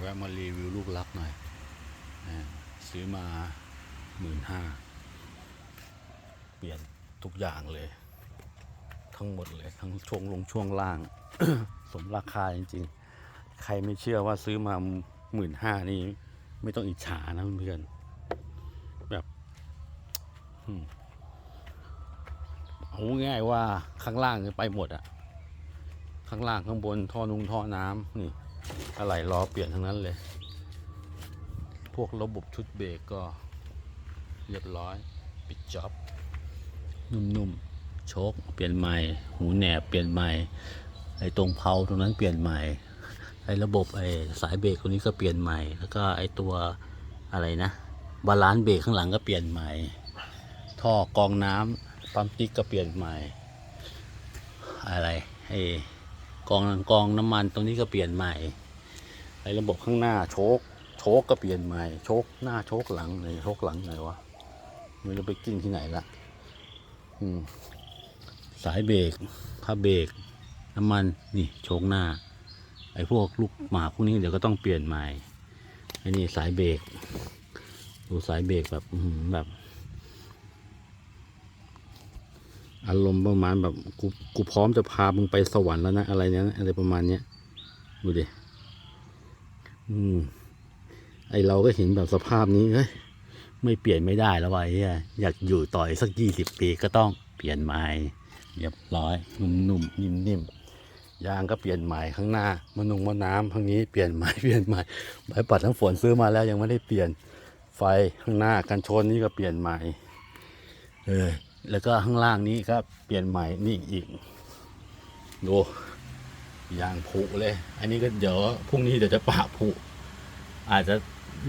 แวะมารีวิวลูกรักหน่อยอซื้อมาหมื่นห้าเปลี่ยนทุกอย่างเลย ทั้งหมดเลย ทั้งช่วงลงช่วงล่าง สมราคาจริงๆ ใครไม่เชื่อว่าซื้อมาหมื่นห้านี่ไม่ต้องอิจฉานะเพื่อนๆแบบอืมเอาง่ายว่าข้างล่างไปหมดอะข้างล่างข้างบนท่อนุงท่อน้ำนี่ อะไรรอเปลี่ยนทั้งนั้นเลย พวกระบบชุดเบรกก็เรียบร้อย ปิดจ็อบ นุ่มๆ โชคเปลี่ยนใหม่ หูแหนบเปลี่ยนใหม่ ไอ้ตรงเพาตรงนั้นเปลี่ยนใหม่ ไอ้ระบบไอ้สายเบรกตรงนี้ก็เปลี่ยนใหม่ แล้วก็ไอ้ตัวอะไรนะบาลานซ์เบรกข้างหลังก็เปลี่ยนใหม่ ท่อกรองน้ำปั๊มติ๊กก็เปลี่ยนใหม่ อะไรไอ้กรองกรองน้ำมันตรงนี้ก็เปลี่ยนใหม่ ไอ้ระบบข้างหน้าโชคโชคก็เปลี่ยนใหม่โชคหน้าโชคหลังไหนโชคหลังไหนวะไม่รู้ไปกิ้งที่ไหนละอืมสายเบรกผ้าเบรกน้ำมันนี่โชคหน้า ไอ้พวกลูกหมาพวกนี้เดี๋ยวก็ต้องเปลี่ยนใหม่ไอ้นี่สายเบรกดูสายเบรกแบบแบบอารมณ์ประมาณแบบกูกูพร้อมจะพามึงไปสวรรค์แล้วนะอะไรเนี้ยอะไรประมาณเนี้ยดูดิ อืม ไอเราก็เห็นแบบสภาพนี้เฮ้ยไม่เปลี่ยนไม่ได้แล้ววะไอ้เหี้ยอยากอยู่ต่ออีกสักยี่สิบปีก็ต้องเปลี่ยนใหม่เรียบร้อยนุ่มๆนิ่มๆยางก็เปลี่ยนใหม่ข้างหน้ามะนุงมะน้ำข้างนี้เปลี่ยนใหม่เปลี่ยนใหม่ใบปัดน้ำฝนซื้อมาแล้วยังไม่ได้เปลี่ยนไฟข้างหน้ากันชนนี่ก็เปลี่ยนใหม่เออแล้วก็ข้างล่างนี้ก็เปลี่ยนใหม่นี่อีกดู ยางผุเลย อันนี้ก็เดี๋ยวพรุ่งนี้เดี๋ยวจะปะผุอาจจะ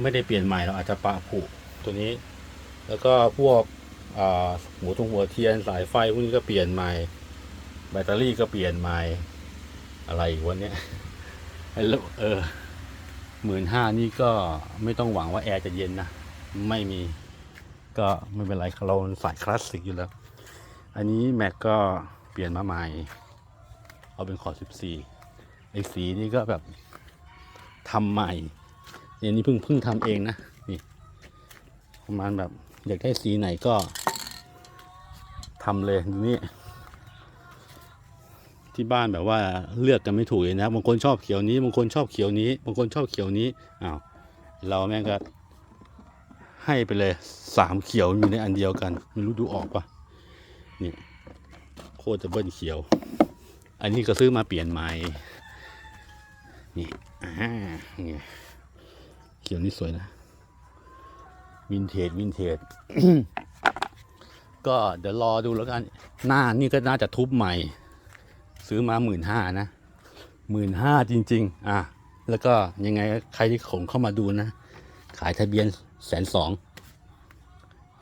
ไม่ได้เปลี่ยนใหม่เราอาจจะปะผุตัวนี้ แล้วก็พวกหัวตรงหัวเทียนสายไฟพวกนี้ก็เปลี่ยนใหม่ แบตเตอรี่ก็เปลี่ยนใหม่อะไรอีกวันเนี้ยไอ้แล้วเออหมื่นห้านี่ก็ไม่ต้องหวังว่าแอร์จะเย็นนะ ไม่มีก็ไม่เป็นไรเราสายคลาสสิกอยู่แล้ว อันนี้แม็กก็เปลี่ยนมาใหม่ เอาเป็นขอ 14 ไอ้สีนี่ก็แบบทำใหม่เนี่ยนี่เพิ่งเพิ่งทำเองนะนี่ประมาณแบบอยากได้สีไหนก็ทำเลยดูนี่ที่บ้านแบบว่าเลือกกันไม่ถูกเลยนะบางคนชอบเขียวนี้บางคนชอบเขียวนี้บางคนชอบเขียวนี้อ้าวเราแม่งก็ให้ไปเลยสามเขียวอยู่ในอันเดียวกันไม่รู้ดูออกปะนี่โคตรจะเบิ้ลเขียว อันนี้ก็ซื้อมาเปลี่ยนใหม่ นี่อ่านี่เขียวนี่สวยนะ วินเทจวินเทจก็เดี๋ยวรอดูแล้วกัน หน้านี่ก็น่าจะทุบใหม่ ซื้อมาหมื่นห้านะหมื่นห้าจริง ๆ อะ แล้วก็ยังไงใครที่ขงเข้ามาดูนะ ขายทะเบียนแสนสอง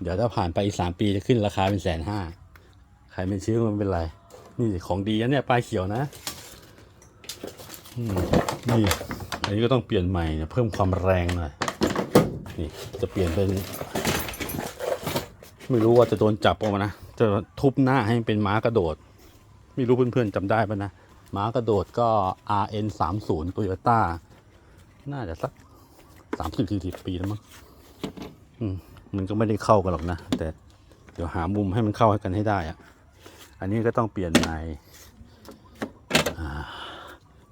เดี๋ยวถ้าผ่านไปอีกสามปีจะขึ้นราคาเป็นแสนห้า ใครไม่ซื้อมันเป็นไร นี่ของดีนะเนี่ยป้ายเขียวนะ นี่อันนี้ก็ต้องเปลี่ยนใหม่นะเพิ่มความแรงหน่อยนี่จะเปลี่ยนเป็น ไม่รู้ว่าจะโดนจับออกมานะจะทุบหน้าให้เป็นม้ากระโดด ไม่รู้เพื่อนๆจำได้ปะนะม้ากระโดดก็ RN 3 0 Toyota น่าจะสักสามสิบสี่สิบปีแล้วมั้งมันก็ไม่ได้เข้ากันหรอกนะ แต่เดี๋ยวหามุมให้มันเข้ากันให้ได้อะอันนี้ก็ต้องเปลี่ยนในอ่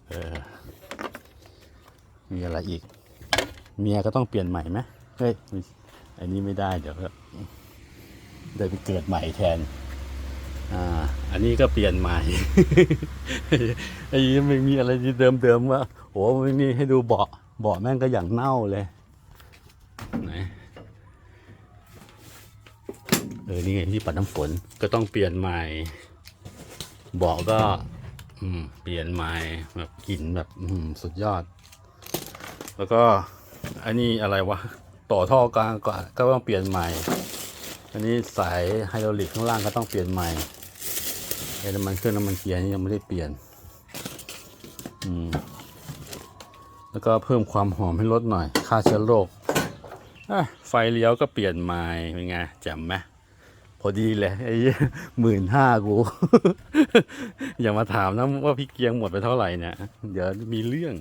เออ มีอะไรอีก เมียก็ต้องเปลี่ยนใหม่ไหมเฮ้ยไอันนี้ไม่ได้เดี๋ยวก็ได้ไปเกิดใหม่แทน อ่า อันนี้ก็เปลี่ยนใหม่ ไอ้นี่ไม่มีอะไรที่เดิมๆว่าโอ้ไม่มีให้ดูเบาะ เบาะแม่งก็อย่างเน่าเลย ไหน เออ นี่ไงที่ปัดน้ำฝน ก็ต้องเปลี่ยนใหม่ เบาะก็ อืม เปลี่ยนใหม่แบบกลิ่นแบบ อืม สุดยอด แล้วก็อันนี้อะไรวะ ต่อท่อกลางก็ก็ต้องเปลี่ยนใหม่ อันนี้สายไฮดรอลิกข้างล่างก็ต้องเปลี่ยนใหม่ไอ้น้ำมันเครื่องน้ำมันเกียร์นี่ยังไม่ได้เปลี่ยน อืม แล้วก็เพิ่มความหอมให้รถหน่อยฆ่าเชื้อโรคไฟเลี้ยวก็เปลี่ยนใหม่เป็นไงแจ่มไหม พอดีเลยไอ้หมื่นห้ากู อย่ามาถามนะว่าพี่เกียงหมดไปเท่าไหร่เนี่ย เดี๋ยวมีเรื่อง